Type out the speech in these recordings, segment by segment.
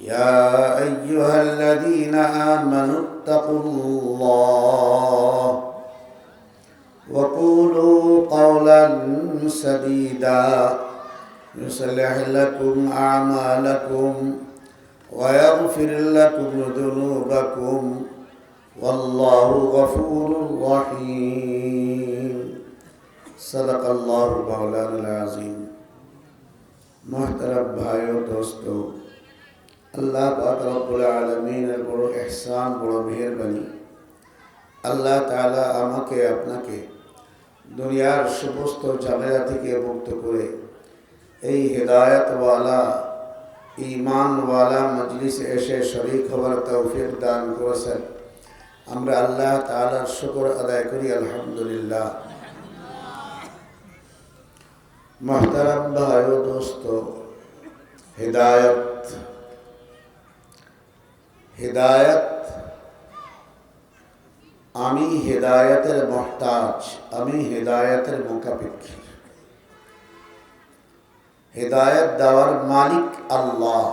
يا أيها الذين آمنوا اتقوا الله وقولوا قولا سديدا. يصلح لكم أعمالكم ويغفر لكم ذنوبكم. والله غفور رحيم. صدق الله مولانا العظيم. محترم بھائیو دوستو আল্লাহ রব্বুল আলমিনের বড় এহসান বড় মেহরবানি। আল্লাহ তাআলা আমাকে আপনাকে দুনিয়ার সমস্ত ঝামেলা থেকে মুক্ত করে এই হেদায়তওয়ালা ইমানওয়ালা মজলিসে এসে শরিক হবার তৌফিক দান করেছেন। আমরা আল্লাহ তাআলার শুকর আদায় করি, আলহামদুলিল্লাহ। মোহতারাম ভাই দোস্ত, হেদায়ত হেদায়ত, আমি হেদায়তের মহতাজ, আমি হেদায়তের মোকাপেক্ষী হেদায়ত দেওয়ার মালিক আল্লাহ।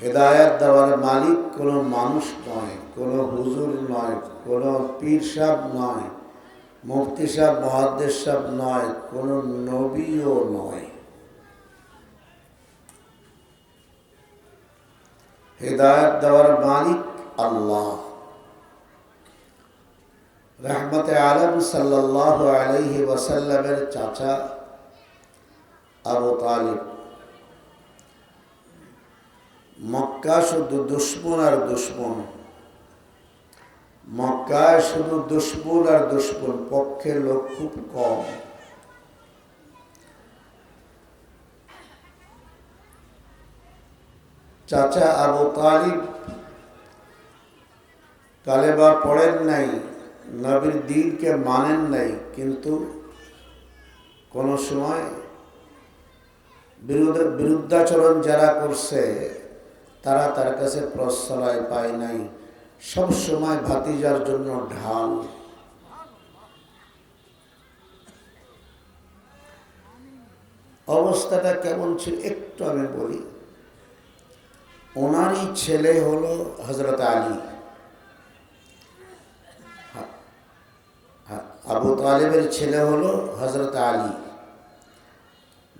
হেদায়ত দেওয়ার মালিক কোনো মানুষ নয়, কোনো হুজুর নয়, কোনো পীর সাহ নয়, মুফতি সাহ মহাদ্দেশ সাহ নয়, কোনো নবীও নয়। হেদায়ত দেওয়ার মালিক আল্লাহ। রহমতে আলম সাল্লাহ আলহি ওয়াসাল্লামের চাচা আবু তালিব। মক্কা শুধু দুশ্মন আর দুশ্মন। মক্কায় শুধু দুশ্মন আর দুশ্মন, পক্ষের লোক খুব কম। চাচা আবু তালিব কালেবা পড়েন নাই, নবীর দিনকে মানেন নাই, কিন্তু কোন সময় বিরুদ্ধ, বিরুদ্ধাচরণ যারা করছে, তারা তার কাছে প্রশ্রয় পায় নাই। সব সময় ভাতিজার জন্য ঢাল। অবস্থাটা কেমন ছিল একটু আমি বলি। ওনারই ছেলে হলো হজরত আলী। আবু তালেবের ছেলে হলো হজরত আলী।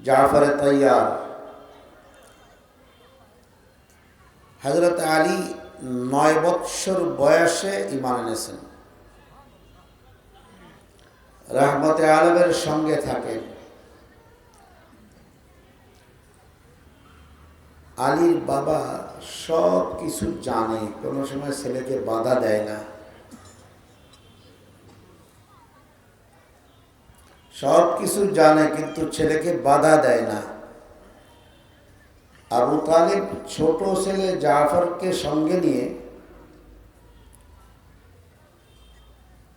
জাফর তৈয়ার। হজরত আলী নয় বৎসর বয়সে ইমান এনেছেন। রহমতে আলমের সঙ্গে থাকেন। আলীর বাবা সব কিছু জানে, কোনো সময় ছেলেকে বাধা দেয় না। সব কিছু জানে, কিন্তু ছেলেকে বাধা দেয় না। আবু তালিব ছোট ছেলে জাফরকে সঙ্গে নিয়ে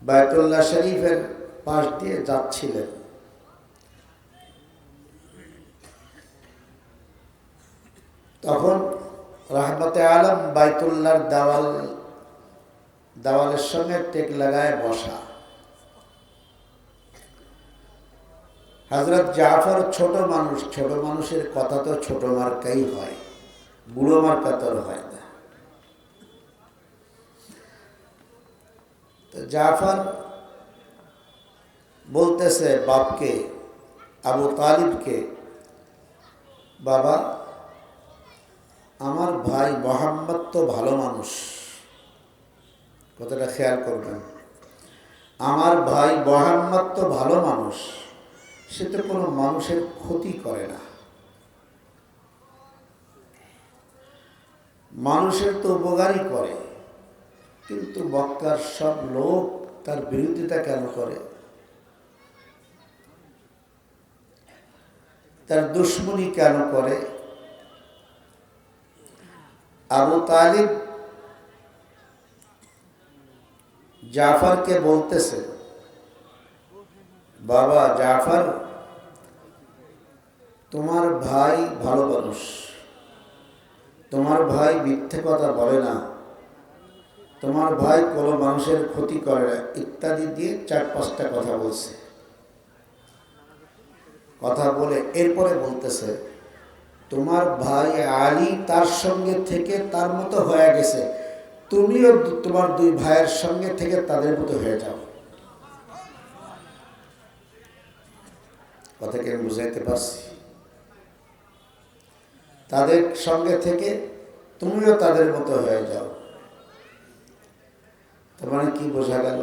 বায়তুল্লাহ শরীফের পাশ দিয়ে যাচ্ছিলেন। তখন রাহমতে আলম বাইতুল্লাহর দেওয়াল, দেওয়ালের সঙ্গে টেক লাগায় বসা। হজরত জাফর ছোট মানুষ, ছোট মানুষের কথা তো ছোট মার্কাই হয়, বুড়ো মার্কা তোর হয় না। তো জাফর বলতেছে, বাপকে, আবু তালিবকে, বাবা আমার ভাই মোহাম্মদ তো ভালো মানুষ। কথাটা খেয়াল করবেন। আমার ভাই মোহাম্মদ তো ভালো মানুষ, সে তো কোনো মানুষের ক্ষতি করে না। মানুষের তো উপকারই করে, কিন্তু বক্তার সব লোক তার বিরোধিতা কেন করে? তার দুশ্মনী কেন করে? আবু তালিব জাফরকে বলতেছে, বাবা জাফর, তোমার ভাই ভালো মানুষ। তোমার ভাই মিথ্যে কথা বলে না। তোমার ভাই কোনো মানুষের ক্ষতি করে না। ইত্যাদি দিয়ে চার পাঁচটা কথা বলছে। কথা বলে এরপরে বলতেছে তোমার ভাই আলী তার সঙ্গে থেকে তার মতো হয়ে গেছে। তুমিও তোমার দুই ভাইয়ের সঙ্গে থেকে তাদের মতো হয়ে যাও। কথা কি আমি বুঝাইতে পারছি? তাদের সঙ্গে থেকে তুমিও তাদের মতো হয়ে যাও। তার মানে কি বোঝা গেল?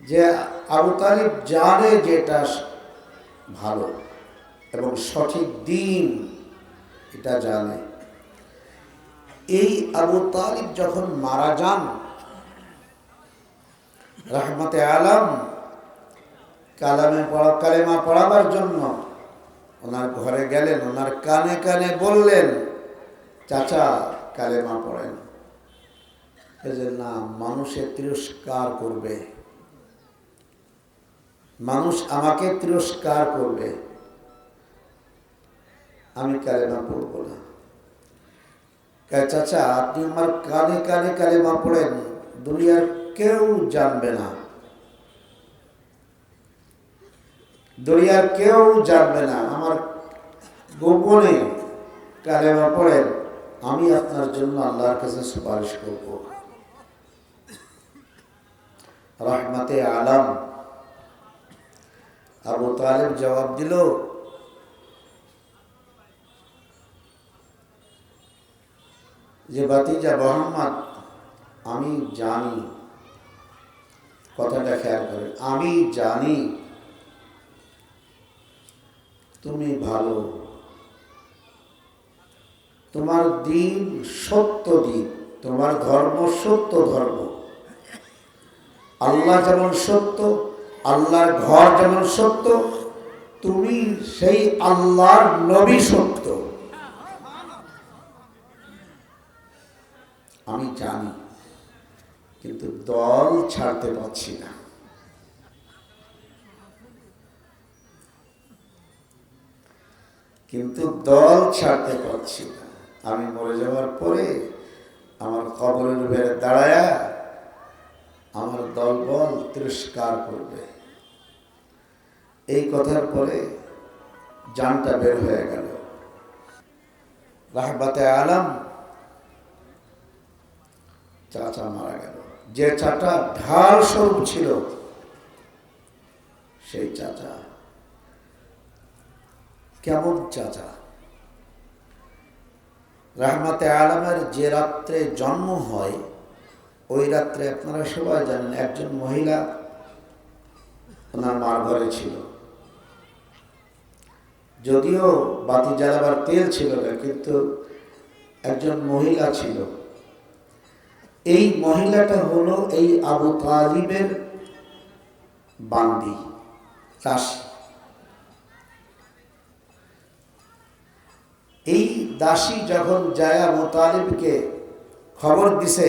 যে আবু তালিব জানে যেটা ভালো এবং সঠিক দিন এটা জানে। এই আবু তালিব যখন মারা যান, রহমতে আলম, কালামে পড়া, কালেমা পড়াবার জন্য ওনার ঘরে গেলেন, ওনার কানে কানে বললেন, চাচা, কালেমা পড়েন। না, মানুষে তিরস্কার করবে। মানুষ আমাকে তিরস্কার করবে। আমি কালেমা পড়ব না। চাচা, আপনি আমার কানে কানে কালেমা পড়েন, দুনিয়ার কেউ জানবে না। দুনিয়ার কেউ জানবে না। আমার গোপনে কালেমা পড়েন, আমি আপনার জন্য আল্লাহর কাছে সুপারিশ করব। রহমতে আলম আবু তালেব জবাব দিল, যে বাতিজা মোহাম্মদ, আমি জানি। কথাটা খেয়াল করে আমি জানি, তুমি ভালো। তোমার দিন সত্য দিন, তোমার ধর্ম সত্য ধর্ম। আল্লাহ যেমন সত্য আল্লাহর ঘর যেমন সত্য, তুমি সেই আল্লাহর নবী সত্য। আমি জানি, কিন্তু দল ছাড়তে পারছি না। কিন্তু দল ছাড়তে পারছি না। আমি মরে যাওয়ার পরে আমার কবরের ভেড়ে দাঁড়ায়া আমার দলবল তিরস্কার করবে। এই কথার পরে জানটা বের হয়ে গেল। রাহবাতে আলম চাচা মারা গেল। যে চাচা ঢাল স্বরূপ ছিল, সেই চাচা। কেমন চাচা? রাহমাতে আলমের যে রাত্রে জন্ম হয়, ওই রাত্রে আপনারা সবাই জানেন, একজন মহিলা ওনার মার ঘরে ছিল। যদিও বাতি জ্বালাবার তেল ছিল না, কিন্তু একজন মহিলা ছিল। এই মহিলাটা হলো এই আবু তালিবের বান্দি, দাসী। এই দাসী যখন জায়া মোতালিবকে খবর দিছে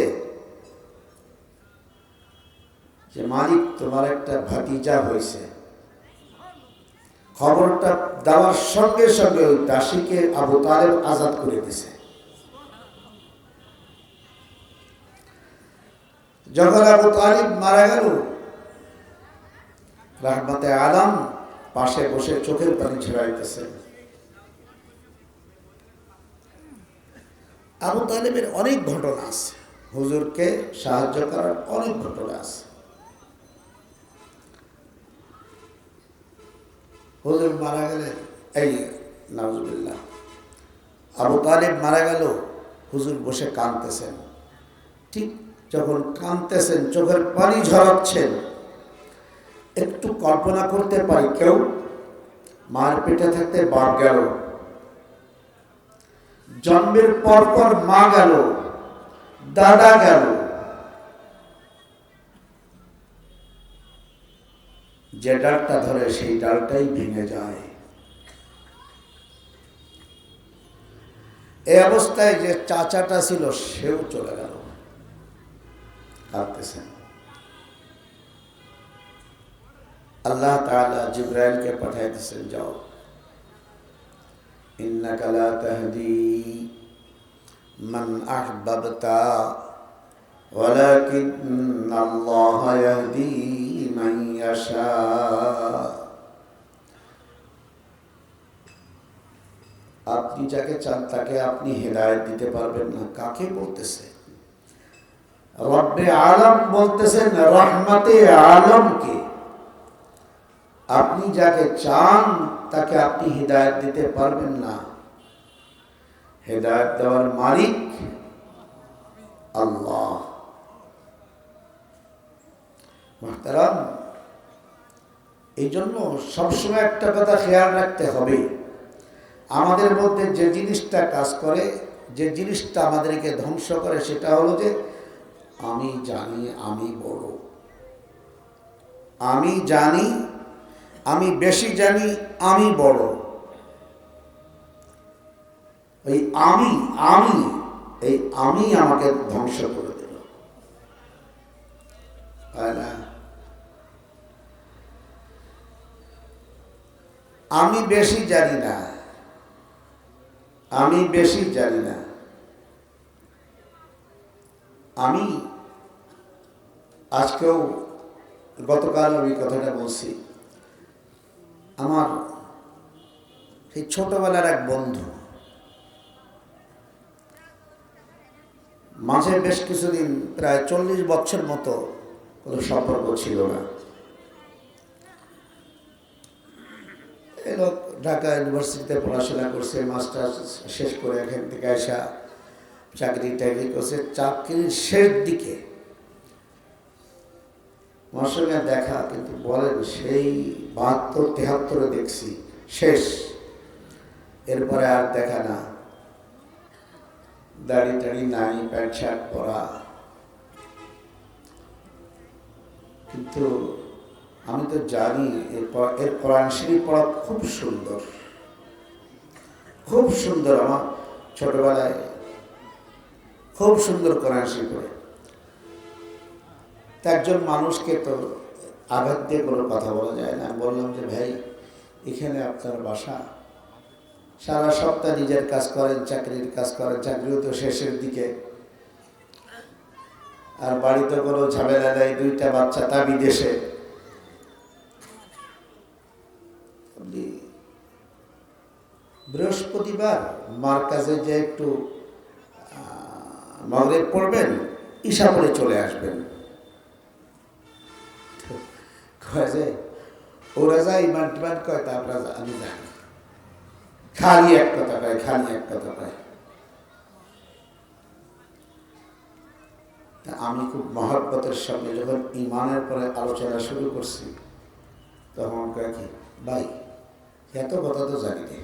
যে, মালিক, তোমার একটা ভাতিজা হয়েছে। খবরটা দেওয়ার সঙ্গে সঙ্গে ওই দাসীকে আবু তালেব আজাদ করে দিছে। যখন আবু তালিব মারা গেল, রাহমাতে আলাম পাশে বসে চোখের পানি ছেড়াইতেছে আবু তালেবের অনেক ঘটনা আছে। হুজুরকে সাহায্য করার অনেক ঘটনা আছে। হুজুর মারা গেলেন এই নাজুবিল্লাহ আবু তালেব মারা গেল, হুজুর বসে কাঁদতেছেন। ঠিক যখন কাঁদতেছেন, চোখের পানি ঝরাচ্ছেন। একটু কল্পনা করতে পারি কেউ মার পেটে থাকতে বাপ গেল। জন্মের পর পর মা গেল, দাদা গেল। যে ডালটা ধরে সেই ডালটাই ভেঙে যায় এই অবস্থায় যে চাচাটা ছিল সেও চলে গেল কাঁদতেছেন আল্লাহ তাআলা জিব্রাইলকে পাঠাইতেছেন যাও إنك لا تهدي من أحببت ولكن الله يهدي من يشاء আপনি যাকে চান তাকে আপনি হেদায়ত দিতে পারবেন না কাকে বলতেছে রব্বে আলম বলতেছেন রহমতে আলমকে আপনি যাকে চান তাকে আপনি হৃদায়ত দিতে পারবেন না হেদায়ত দেওয়ার মালিক আল্লাহ মাহতারাম এই জন্য সবসময় একটা কথা খেয়াল রাখতে হবে। আমাদের মধ্যে যে জিনিসটা কাজ করে, যে জিনিসটা আমাদেরকে ধ্বংস করে, সেটা হলো যে আমি জানি আমি বড়। আমি জানি, আমি বেশি জানি আমি বড়। এই আমি আমি, এই আমি আমাকে ধ্বংস করে দিল। তাই না? আমি বেশি জানি না। আমি বেশি জানি না। আমি আজকেও গতকাল আমি কথাটা বলছি। আমার সেই ছোটবেলার এক বন্ধু, মাঝে বেশ কিছুদিন, প্রায় চল্লিশ বছর মতো কোনো সম্পর্ক ছিল না। এই ঢাকা ইউনিভার্সিটিতে পড়াশোনা করছে মাস্টার শেষ করে এখান থেকে আসা চাকরি টাকরি করছে। চাকরির শেষ দিকে সঙ্গে দেখা, কিন্তু বলেন সেই বাহাত্তর, তেহাত্তরে দেখছি, শেষ। এরপরে আর দেখা না। দাড়ি টাড়ি নাই, প্যান্ট শার্ট পরা। কিন্তু আমি তো জানি এর কোরআন শরীফ পড়া খুব সুন্দর। খুব সুন্দর আমার ছোটবেলায়। খুব সুন্দর কোরআন শরীফ পড়ে। একজন মানুষকে তো আঘাত দিয়ে কোনো কথা বলা যায় না। বললাম যে, ভাই, এখানে আপনার বাসা। সারা সপ্তাহ নিজের কাজ করেন, চাকরির কাজ করেন, চাকরিও তো শেষের দিকে। আর বাড়িতে কোনো ঝামেলা নেই, দুইটা বাচ্চা তা বিদেশে। বৃহস্পতিবার মার কাছে যে একটু মগরেব পড়বেন, ঈশা পরে চলে আসবেন। যে, ওরা যা ইমান টিমান কয় তা আমরা আমি জানি। খালি এক কথা কয়, খালি এক কথা তা আমি খুব মহব্বতের সঙ্গে যখন ইমানের পরে আলোচনা শুরু করছি, তখন কয় কি, ভাই, এত কথা তো জানি না।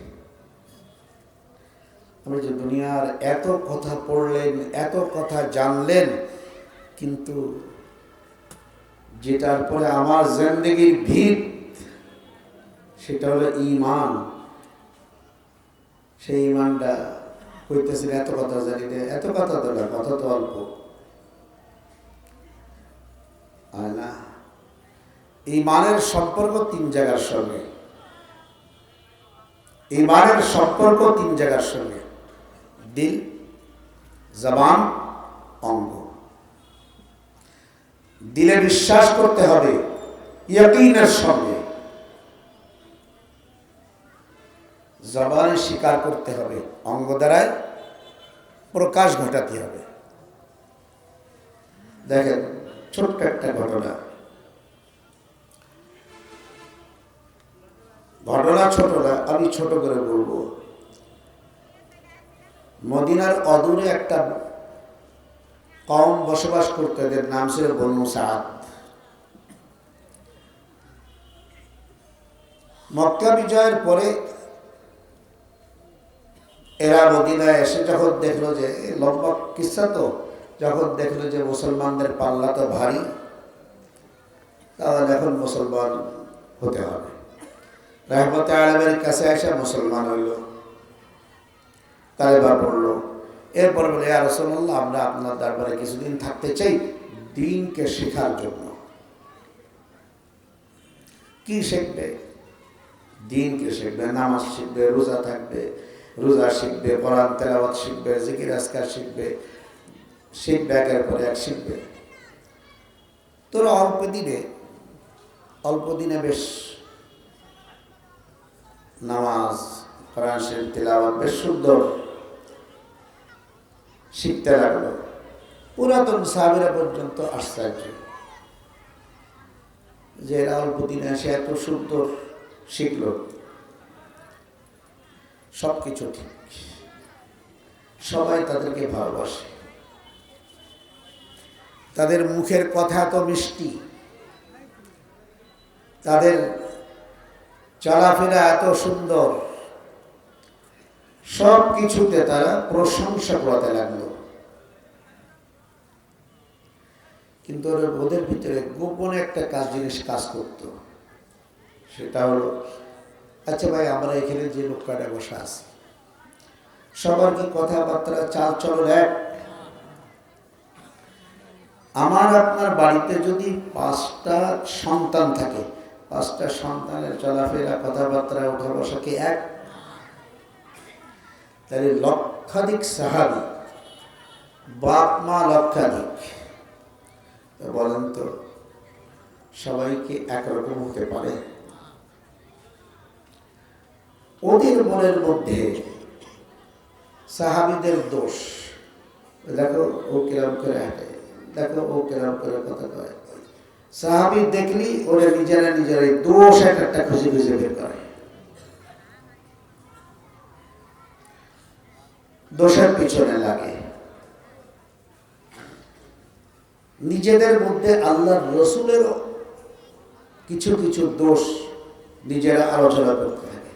আমি যে দুনিয়ার এত কথা পড়লেন, এত কথা জানলেন, কিন্তু যেটার পরে আমার জিন্দগির ভিত, সেটা হলো ইমান সেই ইমানটা কইতেছেন, এত কথা জানি না এত কথা তো না, কথা তো অল্প। না। ইমানের সম্পর্ক তিন জায়গার সঙ্গে। ইমানের সম্পর্ক তিন জায়গার সঙ্গে। দিল, জবান অঙ্গ। দিলে বিশ্বাস করতে হবে, ইয়াকিনের সঙ্গে। জবানে স্বীকার করতে হবে, অঙ্গ দ্বারায় প্রকাশ ঘটাতে হবে। দেখেন, ছোট্ট একটা ঘটনা। ঘটনা ছোট না, আমি ছোট করে বলব। মদিনার অদূরে একটা কম বসবাস করতে, এদের নাম ছিল বনু সাদ মক্কা বিজয়ের পরে এরা মদিনায় এসে যখন দেখল যে লম্বা কিসা তো, যখন দেখল যে মুসলমানদের পাল্লা তো ভারী, তাহলে এখন মুসলমান হতে হবে। রহমতে আলমের কাছে এসে মুসলমান হইল। কালেবা পড়ল এরপর বলে আর রসল্লাহ আমরা আপনার দরবারে কিছুদিন থাকতে চাই দিনকে শেখার জন্য। কি শিখবে? দিনকে শিখবে নামাজ শিখবে রোজা থাকবে রোজা শিখবে কোরআন তেলাওয়াত শিখবে জিকির আসকার শিখবে শিখবে একের পরে এক শিখবে। তোরা অল্প দিনে অল্প দিনে বেশ নামাজ কোরআন শরীফ তেলাওয়াত বেশ সুন্দর। শিখতে লাগল। পুরাতন সাহাবিরা পর্যন্ত আশ্চর্য। যে এরা অল্প দিনে এসে এত সুন্দর শিখল সব কিছু ঠিক। সবাই তাদেরকে ভালোবাসে। তাদের মুখের কথা তো মিষ্টি। তাদের চলাফেরা এত সুন্দর। সব কিছুতে তারা প্রশংসা করাতে লাগল। কিন্তু ওদের ভিতরে গোপনে একটা কাজ জিনিস কাজ করত। সেটা হলো আচ্ছা ভাই, আমরা এখানে যে লোকটা বসে আছি, সবার কি কথাবার্তা চাল চলন এক? আমার আপনার বাড়িতে যদি পাঁচটা সন্তান থাকে, পাঁচটা সন্তানের চলাফেরা, কথাবার্তা ওঠা বসা কি এক? তাহলে লক্ষাধিক সাহাবি, বাপ মা লক্ষাধিক। বলেন তো, সবাইকে একরকম হতে পারে? ওদের মনের মধ্যে সাহাবিদের দোষ, দেখো ও কিরম করে হাঁটে, দেখো ও কিরম করে কথা কয়। সাহাবি দেখলি ওরা নিজেরা নিজেরাই দোষ এক একটা খুঁজে খুঁজে বের করে। দোষের পিছনে লাগে। নিজেদের মধ্যে আল্লাহর রসুলেরও কিছু কিছু দোষ নিজেরা আলোচনা করতে থাকে,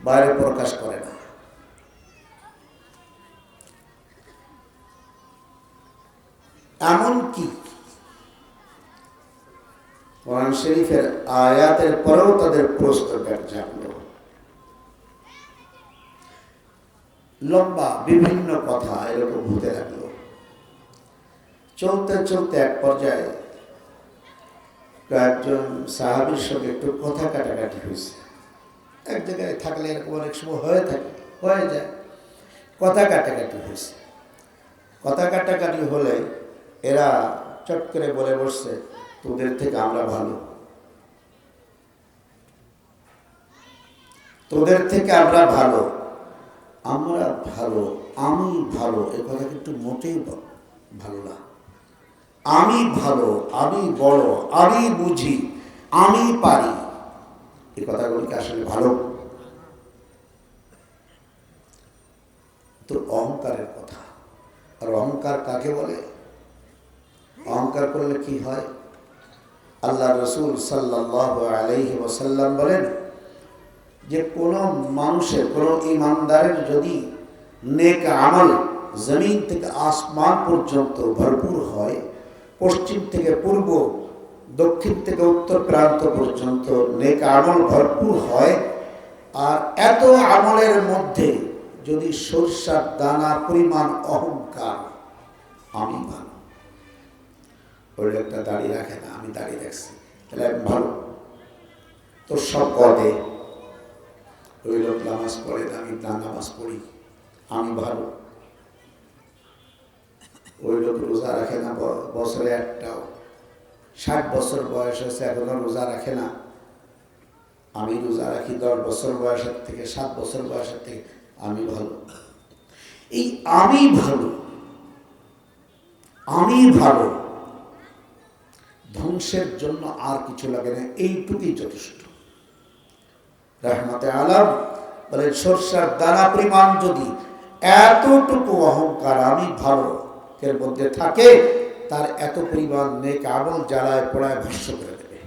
বাইরে প্রকাশ করে না। এমন কি কোরআন শরীফের আয়াতের পরেও তাদের প্রশ্ন জাগলো। লম্বা বিভিন্ন কথা এরকম হতে লাগল। চলতে চলতে এক পর্যায়ে কয়েকজন সাহাবির সঙ্গে একটু কথা কাটাকাটি হয়েছে। এক জায়গায় থাকলে এরকম অনেক সময় হয়ে থাকে, হয়ে যায়। কথা কাটাকাটি হয়েছে। কথা কাটাকাটি হলে এরা চট করে বলে বসছে, তোদের থেকে আমরা ভালো। তোদের থেকে আমরা ভালো। আমরা ভালো, আমি ভালো, এ কথা কিন্তু মোটেই ভালো না। আমি ভালো, আমি বড়, আমি বুঝি, আমি পারি। এই কথাগুলো কি আসলে ভালো? তো অহংকারের কথা। আর অহংকার কাকে বলে? অহংকার করলে কি হয়? আল্লাহ রসুল সাল্লাহ আলাইহি ওসাল্লাম বলেন যে কোনো মানুষের কোনো ইমানদারের যদি নেক আমল জমিন থেকে আসমান পর্যন্ত ভরপুর হয়, পশ্চিম থেকে পূর্ব, দক্ষিণ থেকে উত্তর প্রান্ত পর্যন্ত নেক আমল ভরপুর হয়, আর এত আমলের মধ্যে যদি সরষার দানা পরিমাণ অহংকার, আমি ভালো। ওই লোকটা দাঁড়িয়ে রাখে না, আমি দাঁড়িয়ে রাখছি। তাহলে ভালো। তো সব কদে ওই লোক নামাজ পড়ে, আমি না নামাজ পড়ি, আমি ভালো। ওই লোক রোজা রাখে না বছরে একটাও। ষাট বছর বয়স হয়েছে, এখনও রোজা রাখে না। আমি রোজা রাখি দশ বছর বয়সের থেকে, সাত বছর বয়সের থেকে, আমি ভালো। এই আমি ভালো আমি ভালো, ধ্বংসের জন্য আর কিছু লাগে না, এইটুকুই যথেষ্ট। রহমতে আলম। বলে, সর্ষার দানা পরিমাণ যদি এতটুকু অহংকার আমি ভালো এর মধ্যে থাকে, তার এত পরিমাণ নেক আমল জ্বালায় পড়ায় ভস্য করে দেবে।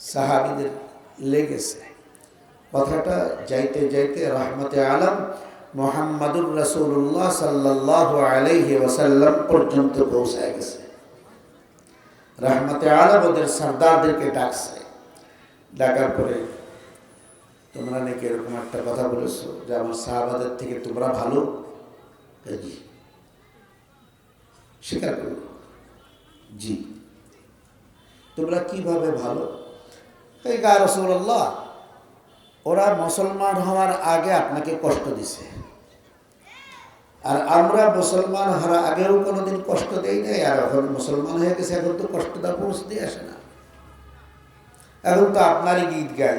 সাহাবিদের লেগেছে। কথাটা যাইতে যাইতে রহমতে আলম মোহাম্মদুর রসুল্লাহ সাল্লাহ আলাইহি ওয়াসাল্লাম পর্যন্ত পৌঁছায় গেছে। রহমতে আলম ওদের সর্দারদেরকে ডাকছে। ডাকার পরে তোমরা নাকি এরকম একটা কথা বলেছ যে আমার সাহাবাদের থেকে তোমরা ভালো? জি স্বীকার করো জি। তোমরা কীভাবে ভালো? এই গা ওরা মুসলমান হওয়ার আগে আপনাকে কষ্ট দিছে। আর আমরা মুসলমান হওয়ার আগেও কোনোদিন কষ্ট দেই নাই, আর এখন মুসলমান হয়ে গেছে, এখন তো কষ্টটা পৌঁছ দিয়ে আসে না। এখন তো আপনারই গীত গাই।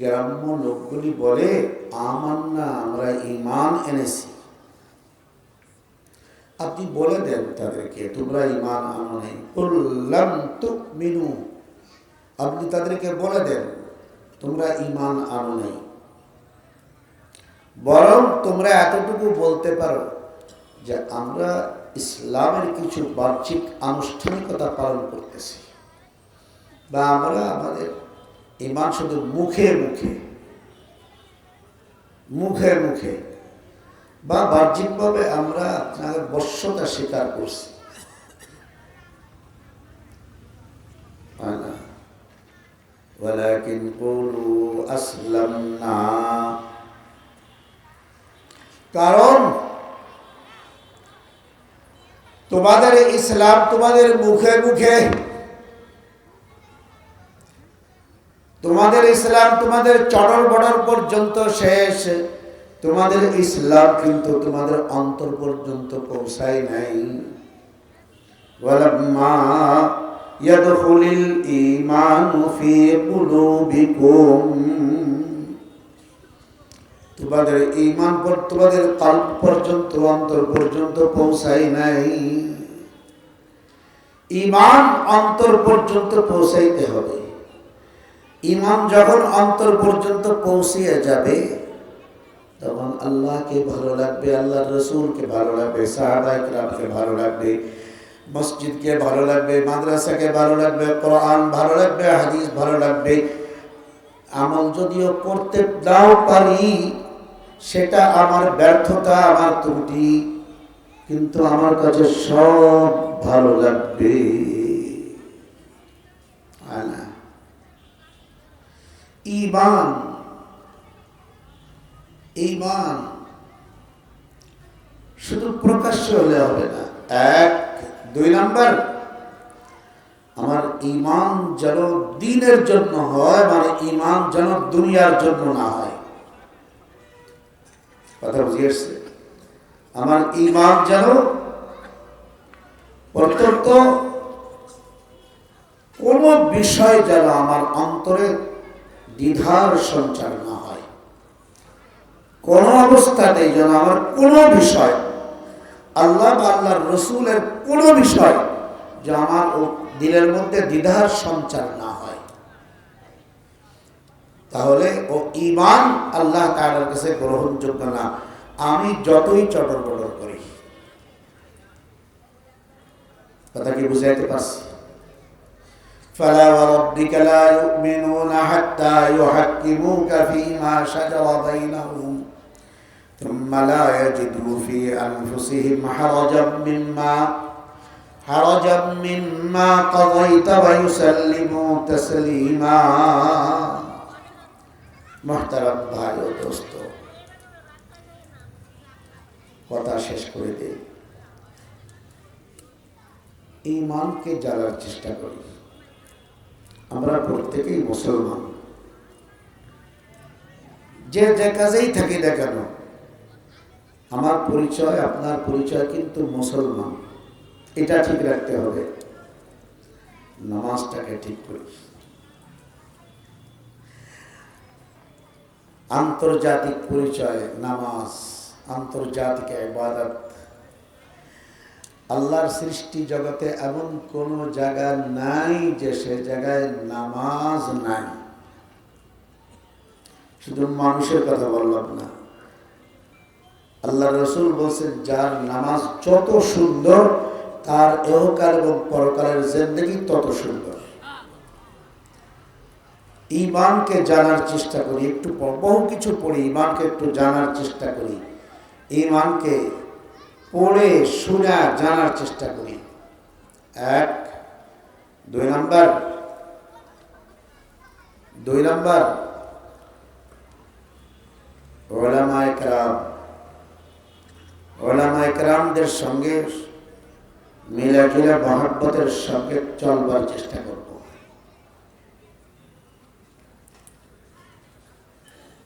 গ্রাম্য লোকগুলি বলে আমার না আমরা ইমান এনেছি। আপনি বলে দেন তাদেরকে, তোমরা ইমান আনো নেই। বললাম তো মিনু আপনি তাদেরকে বলে দেন, তোমরা ইমান আনো নেই। বরং তোমরা এতটুকু বলতে পারো যে, আমরা ইসলামের কিছু বাহ্যিক আনুষ্ঠানিকতা পালন করতেছি বা আমরা আমাদের ইমান শুধু মুখে মুখে মুখে মুখে বা বাহ্যিকভাবে আমরা আপনার বর্ষতা স্বীকার করছি ولكن قولوا أسلمنا কারণ তোমাদের ইসলাম তোমাদের মুখে মুখে তোমাদের ইসলাম তোমাদের চটর বড়র পর্যন্ত শেষ। তোমাদের ইসলাম কিন্তু তোমাদের অন্তর পর্যন্ত পৌঁছায় নাই। তোমাদের তোমাদের পর্যন্ত, অন্তর পর্যন্ত পৌঁছায় নাই। ঈমান অন্তর পর্যন্ত পৌঁছাইতে হবে। ঈমান যখন অন্তর পর্যন্ত পৌঁছিয়ে যাবে, তখন আল্লাহকে ভালো লাগবে, আল্লাহর রসুলকে ভালো লাগবে সাহাবাইকরামকে ভালো লাগবে, মসজিদকে ভালো লাগবে, মাদ্রাসাকে ভালো লাগবে, কোরআন ভালো লাগবে, হাদিস ভালো লাগবে। আমল যদিও করতে নাও পারি, সেটা আমার ব্যর্থতা, আমার ত্রুটি, কিন্তু আমার কাছে সব ভালো লাগবে। ইমান ইমান শুধু প্রকাশ্য হলে হবে না। এক, দুই নাম্বার, আমার ইমান যেন দিনের জন্য হয় মানে ইমান যেন দুনিয়ার জন্য না হয়। কথা বুঝিয়েছে আমার ইমান যেন প্রত্যন্ত কোন বিষয় যেন আমার অন্তরে দ্বিধার সঞ্চার না হয়। কোন অবস্থাতেই যেন আমার কোন বিষয়, আল্লাহ বা আল্লাহর রসুলের কোন বিষয় যে আমার দিলের মধ্যে দ্বিধার সঞ্চার না হয়। তাহলে ও ইমান আল্লাহ তাআলার কাছে গ্রহণযোগ্য না। আমি যতই চটর বটর করি। কথা কি বুঝাইতে পারছি? فلا وربك لا يؤمنون حتى يحكموك فيما شجر بينهم ثم لا يجدوا في أنفسهم حرجا مما حرجا مما قضيت ويسلموا تسليما محترم ভাই ও দোস্ত কথা শেষ করে দেই ইমানকে জানার চেষ্টা করি আমরা প্রত্যেকেই মুসলমান। যে যে কাজেই থাকি না কেন, আমার পরিচয়, আপনার পরিচয় কিন্তু মুসলমান। এটা ঠিক রাখতে হবে। নামাজটাকে ঠিক করি। আন্তর্জাতিক পরিচয়, নামাজ, আন্তর্জাতিক ইবাদত। আল্লাহর সৃষ্টি জগতে এমন কোন জায়গা নাই যে সে জায়গায় নামাজ নাই। শুধু মানুষের কথা বললাম না। আল্লাহ রসুল বলছেন, যার নামাজ যত সুন্দর, তার এহকাল এবং পরকালের জেন্দেগি তত সুন্দর। ইমানকে জানার চেষ্টা করি, একটু বহু কিছু পড়ি ইমানকে একটু জানার চেষ্টা করি। ইমানকে পড়ে, শোনা জানার চেষ্টা করি। এক, দুই নাম্বার। দুই নাম্বার। ওলামা একরাম ওলামা একরামদের সঙ্গে মিলাজুলা মহাব্বতের সঙ্গে চলবার চেষ্টা করব।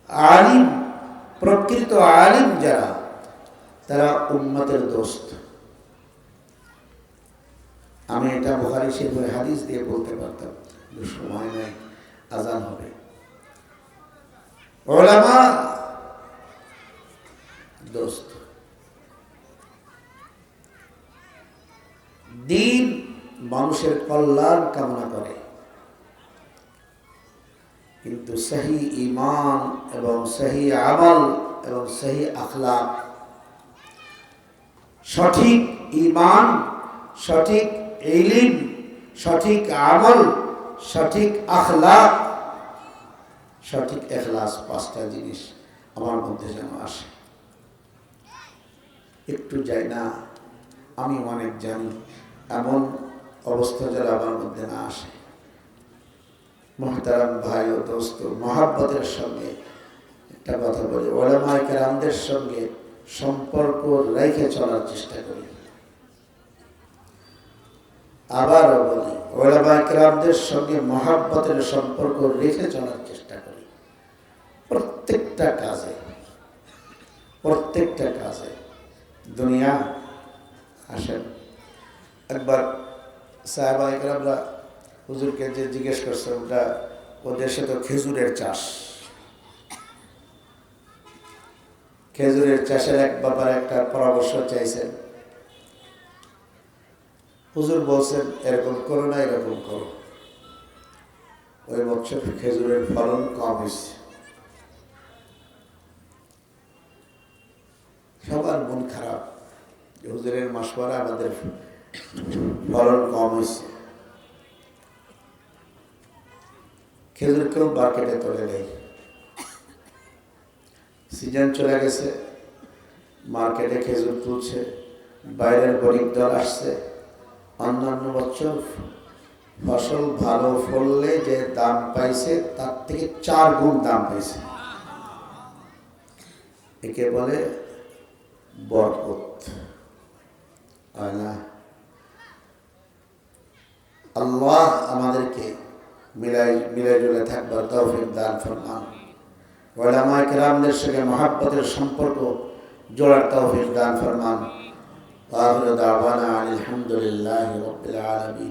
আলিম, প্রকৃত আলিম যারা তারা উম্মতের দোস্ত। আমি এটা বোহারি শিল্পের হাদিস দিয়ে বলতে পারতাম সময় নেই, আজান হবে। দোস্ত, দিন মানুষের কল্যাণ কামনা করে। কিন্তু সহি ইমান এবং সহি আমল এবং সহি আখলাক সঠিক ইমান সঠিক ইলিম, সঠিক আমল, সঠিক আখলাক। সঠিক এখলাস পাঁচটা জিনিস আমার মধ্যে যেন আসে। একটু যাই না, আমি অনেক জানি, এমন অবস্থা যেন আমার মধ্যে না আসে। মহতারাম ভাই ও দোস্ত, মহাব্বতের সঙ্গে একটা কথা বলি, ওলামায় কেরামদের সঙ্গে সম্পর্ক রেখে চলার চেষ্টা করি। আবারও বলি, ওলামায় কেরামদের সঙ্গে মহাব্বতের সম্পর্ক রেখে চলার চেষ্টা করি। প্রত্যেকটা কাজে প্রত্যেকটা কাজে দুনিয়া আসেন। একবার সাহেবা একরামরা হুজুরকে যে জিজ্ঞেস করছে, ওটা ও দেশে তো খেজুরের চাষ? খেজুরের চাষের এক ব্যাপারে একটা পরামর্শ চাইছেন। হুজুর বলছেন, এরকম করো না, এরকম করো। ওই বছর খেজুরের ফলন কম হয়েছে। সবার মন খারাপ হুজুরের মাস পরে আমাদের ফলন কম হয়েছে। খেজুর কেউ মার্কেটে তোলে নেই। সিজন চলে গেছে, মার্কেটে খেজুর তুলছে, বাইরের গরিব দল আসছে। অন্যান্য বছর ফসল ভালো ফললে যে দাম পাইছে, তার থেকে চার গুণ দাম পাইছে। একে বলে বরকত। আল্লাহ আমাদেরকে মিলাই মিলাই জুলে থাকবার তৌফিক দান ফরমান। ওলামা কেরামদের সঙ্গে মহাব্বতের সম্পর্ক জোড়ার তহফির দান ফরমান। আলহামদুলিল্লাহ রবিল আলমী